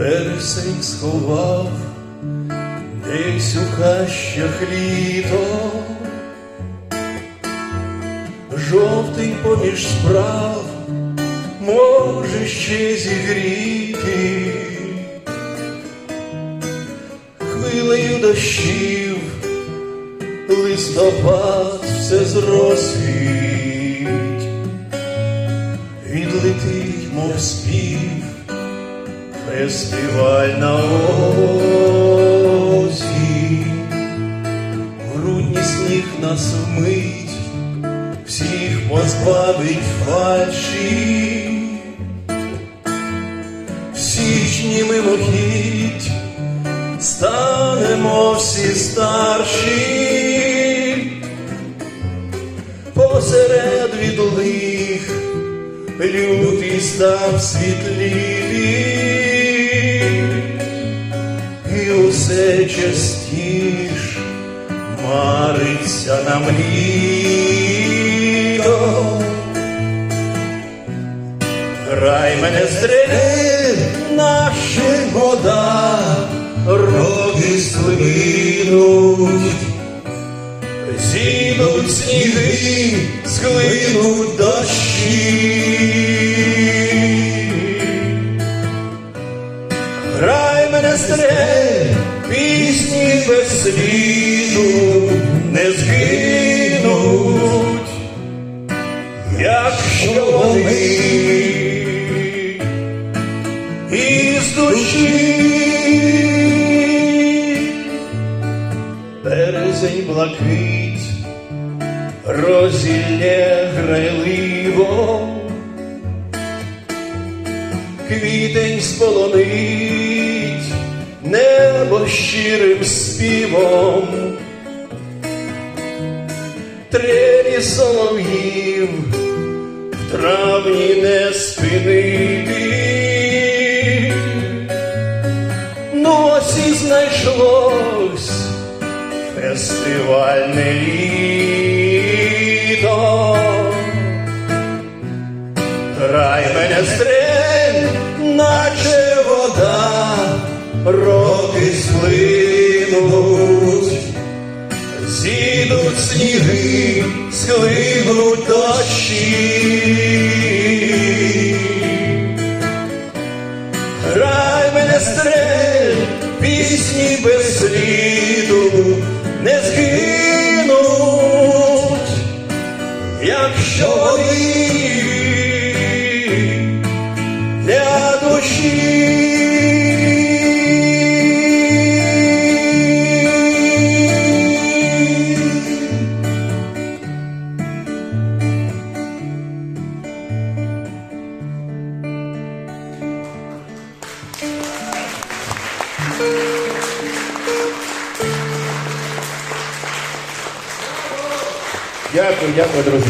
вересень сховав десь у хащах літо, жовтий поміж справ може ще зігріти. Хвилею дощів, листопад все зросить, фестивальна осінь, в грудні сніг нас вмить, всіх позбавить фальші, в січні мимохідь станемо всі старші. Посеред відлих лютий став світліший, і усе частіш мариться нам літо. Рай мене зре, наші года, роки сплинуть, зійдуть сніги, склинуть дощі. Мене стре, пісні без сліду не згинуть, якщо вони із душі. Березень блакить, розілля грайливо, квітень сполонить небо щирим співом, трелі солов'їв в травні не спинити. Ну ось і знайшлось фестивальне літо. Рай мене стрель, наче роки сплинуть, зійдуть сніги, схлинуть дощі. Грай мене стрель, пісні без сліду не згинуть, Дякую, дякую, друзі.